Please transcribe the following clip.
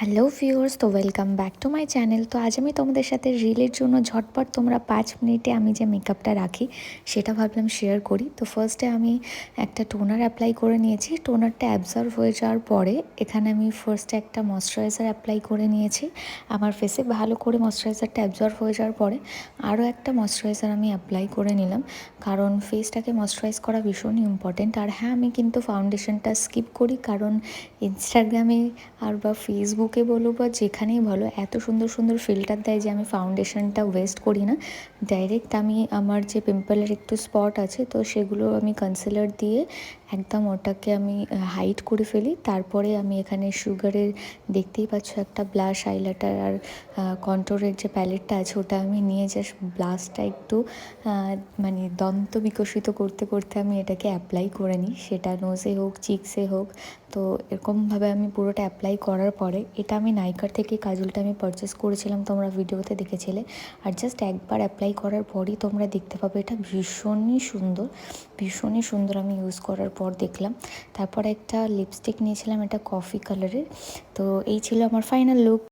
Hello viewers, তো welcome back to my channel. তো আজ আমি তোমাদের সাথে রিলের জন্য ঝটপট তোমরা পাঁচ মিনিটে আমি যে মেকআপটা রাখি, সেটা ভাবলাম শেয়ার করি। তো ফার্স্টে আমি একটা টোনার অ্যাপ্লাই করে নিয়েছি। টোনারটা অ্যাবজর্ভ হয়ে যাওয়ার পরে এখানে আমি ফার্স্টে একটা ময়শ্চারাইজার অ্যাপ্লাই করে নিয়েছি। আমার ফেসে ভালো করে ময়শ্চারাইজারটা অ্যাবজর্ভ হয়ে যাওয়ার পরে আরও একটা ময়শ্চারাইজার আমি অ্যাপ্লাই করে নিলাম। কারণ ফেসটাকে ময়শ্চারাইজ করা ভীষণই ইম্পর্টেন্ট আর হ্যাঁ আমি কিন্তু ফাউন্ডেশনটা স্কিপ করি, কারণ ইনস্টাগ্রামে আর বা ফেসবুকে বলো বা যেখানেই বলো, এত সুন্দর সুন্দর ফিল্টার দেয় যে আমি ফাউন্ডেশনটা ওয়েস্ট করি না। ডাইরেক্ট আমি আমার যে পিম্পলের একটু স্পট আছে, তো সেগুলো আমি কনসিলার দিয়ে একদম ওটাকে আমি হাইট করে ফেলি। তারপরে আমি এখানে সুগারের, দেখতেই পাচ্ছ একটা ব্লাশ হাইলাইটার আর কন্ট্রোরের যে প্যালেটটা আছে, ওটা আমি নিয়ে জাস্ট ব্লাশটা একটু মানে দন্ত বিকশিত করতে করতে আমি এটাকে অ্যাপ্লাই করে নিই। সেটা নোজে হোক চিক্সে হোক। তো এরকমভাবে আমি পুরোটা অ্যাপ্লাই করার পরে, এটা আমি নাইকার থেকে কাজলটা আমি পারচেস করেছিলাম, তোমরা ভিডিওতে দেখেছিলে। আর জাস্ট একবার অ্যাপ্লাই করার পরই তোমরা দেখতে পাবে, এটা ভীষণই সুন্দর। ভীষণই সুন্দর আমি ইউজ করার পর দেখলাম। তারপর একটা লিপস্টিক নিয়েছিলাম, এটা কফি কালারের তো এই ছিল আমার ফাইনাল লুক